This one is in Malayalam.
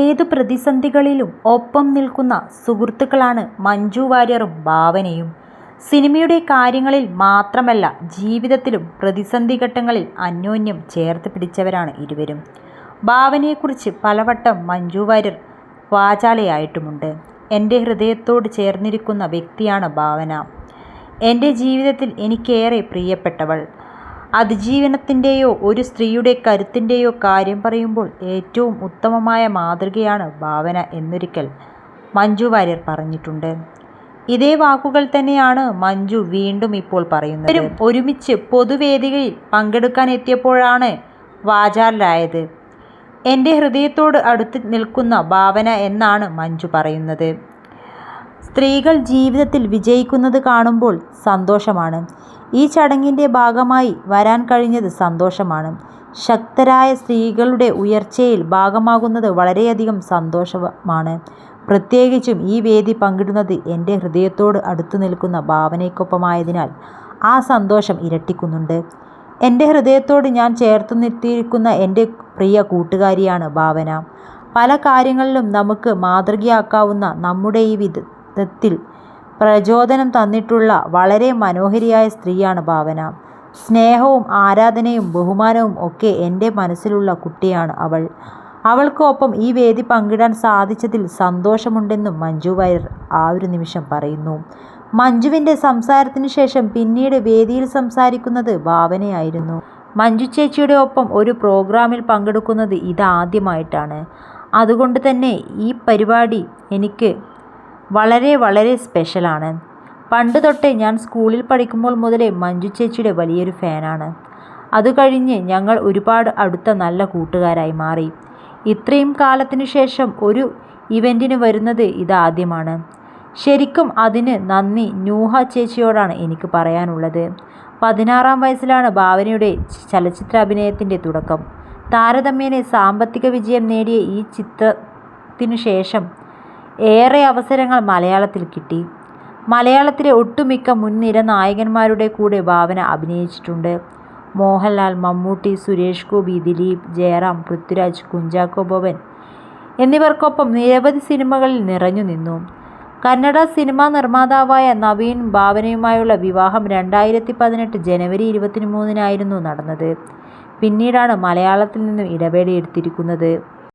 ഏതു പ്രതിസന്ധികളിലും ഒപ്പം നിൽക്കുന്ന സുഹൃത്തുക്കളാണ് മഞ്ജു വാര്യറും ഭാവനയും. സിനിമയുടെ കാര്യങ്ങളിൽ മാത്രമല്ല ജീവിതത്തിലും പ്രതിസന്ധി ഘട്ടങ്ങളിൽ അന്യോന്യം ചേർത്ത് പിടിച്ചവരാണ് ഇരുവരും. ഭാവനയെക്കുറിച്ച് പലവട്ടം മഞ്ജു വാര്യർ വാചാലയായിട്ടുമുണ്ട്. എന്റെ ഹൃദയത്തോട് ചേർന്നിരിക്കുന്ന വ്യക്തിയാണ് ഭാവന. എന്റെ ജീവിതത്തിൽ എനിക്കേറെ പ്രിയപ്പെട്ടവൾ. അതിജീവനത്തിന്റെയോ ഒരു സ്ത്രീയുടെ കരുത്തിന്റെയോ കാര്യം പറയുമ്പോൾ ഏറ്റവും ഉത്തമമായ മാതൃകയാണ് ഭാവന എന്നൊരിക്കൽ മഞ്ജു വാര്യർ പറഞ്ഞിട്ടുണ്ട്. ഇതേ വാക്കുകൾ തന്നെയാണ് മഞ്ജു വീണ്ടും ഇപ്പോൾ പറയുന്നത്. ഒരുമിച്ച് ഒരുമിച്ച് പങ്കെടുക്കാൻ എത്തിയപ്പോഴാണ് വാചാലരായത്. എന്റെ ഹൃദയത്തോട് അടുത്ത് നിൽക്കുന്ന ഭാവന എന്നാണ് മഞ്ജു പറയുന്നത്. സ്ത്രീകൾ ജീവിതത്തിൽ വിജയിക്കുന്നത് കാണുമ്പോൾ സന്തോഷമാണ്. ഈ ചടങ്ങിന്റെ ഭാഗമായി വരാൻ കഴിഞ്ഞത് സന്തോഷമാണ്. ശക്തരായ സ്ത്രീകളുടെ ഉയർച്ചയിൽ ഭാഗമാകുന്നത് വളരെയധികം സന്തോഷമാണ്. പ്രത്യേകിച്ചും ഈ വേദി പങ്കിടുന്നത് എന്റെ ഹൃദയത്തോട് അടുത്തു നിൽക്കുന്ന ഭാവനയ്ക്കൊപ്പമായതിനാൽ ആ സന്തോഷം ഇരട്ടിക്കുന്നുണ്ട്. എന്റെ ഹൃദയത്തോട് ഞാൻ ചേർത്തു നിർത്തിയിരിക്കുന്ന എന്റെ പ്രിയ കൂട്ടുകാരിയാണ് ഭാവന. പല കാര്യങ്ങളിലും നമുക്ക് മാതൃകയാക്കാവുന്ന നമ്മുടെ ഈ വിധത്തിൽ പ്രചോദനം തന്നിട്ടുള്ള വളരെ മനോഹരിയായ സ്ത്രീയാണ് ഭാവന. സ്നേഹവും ആരാധനയും ബഹുമാനവും ഒക്കെ എന്റെ മനസ്സിലുള്ള കുട്ടിയാണ് അവൾ. അവൾക്കൊപ്പം ഈ വേദി പങ്കിടാൻ സാധിച്ചതിൽ സന്തോഷമുണ്ടെന്നും മഞ്ജു വാര്യർ ആ ഒരു നിമിഷം പറയുന്നു. മഞ്ജുവിന്റെ സംസാരത്തിന് ശേഷം പിന്നീട് വേദിയിൽ സംസാരിക്കുന്നത് ഭാവനയായിരുന്നു. "മഞ്ജു ചേച്ചിയുടെ ഒപ്പം ഒരു പ്രോഗ്രാമിൽ പങ്കെടുക്കുന്നത് ഇതാദ്യമായിട്ടാണ്. അതുകൊണ്ട് തന്നെ ഈ പരിപാടി എനിക്ക് വളരെ വളരെ സ്പെഷ്യലാണ്. പണ്ട് തൊട്ടേ ഞാൻ സ്കൂളിൽ പഠിക്കുമ്പോൾ മുതലേ മഞ്ജു ചേച്ചിയുടെ വലിയൊരു ഫാനാണ്. അത് കഴിഞ്ഞ് ഞങ്ങൾ ഒരുപാട് അടുത്ത നല്ല കൂട്ടുകാരായി മാറി. ഇത്രയും കാലത്തിനു ശേഷം ഒരു ഇവന്റിന് വരുന്നത് ഇതാദ്യമാണ്. ശരിക്കും അതിന് നന്ദി നൂഹ ചേച്ചിയോടാണ് എനിക്ക് പറയാനുള്ളത്. പതിനാറാം വയസ്സിലാണ് ഭാവനയുടെ ചലച്ചിത്രാഭിനയത്തിന്റെ തുടക്കം. താരതമ്യേന സാമ്പത്തിക വിജയം നേടിയ ഈ ചിത്രത്തിനു ശേഷം ഏറെ അവസരങ്ങൾ മലയാളത്തിൽ കിട്ടി. മലയാളത്തിലെ ഒട്ടുമിക്ക മുൻനിര നായകന്മാരുടെ കൂടെ ഭാവന അഭിനയിച്ചിട്ടുണ്ട്. മോഹൻലാൽ, മമ്മൂട്ടി, സുരേഷ് ഗോപി, ദിലീപ്, ജയറാം, പൃഥ്വിരാജ്, കുഞ്ചാക്കോ ബോബൻ എന്നിവർക്കൊപ്പം നിരവധി സിനിമകളിൽ നിറഞ്ഞു നിന്നു. കന്നഡ സിനിമാ നിർമ്മാതാവായ നവീൻ ഭാവനയുമായുള്ള വിവാഹം രണ്ടായിരത്തി പതിനെട്ട് ജനുവരി ഇരുപത്തിമൂന്നിനായിരുന്നു നടന്നത്. പിന്നീടാണ് മലയാളത്തിൽ നിന്നും ഇടവേളയെടുത്തിരിക്കുന്നത്.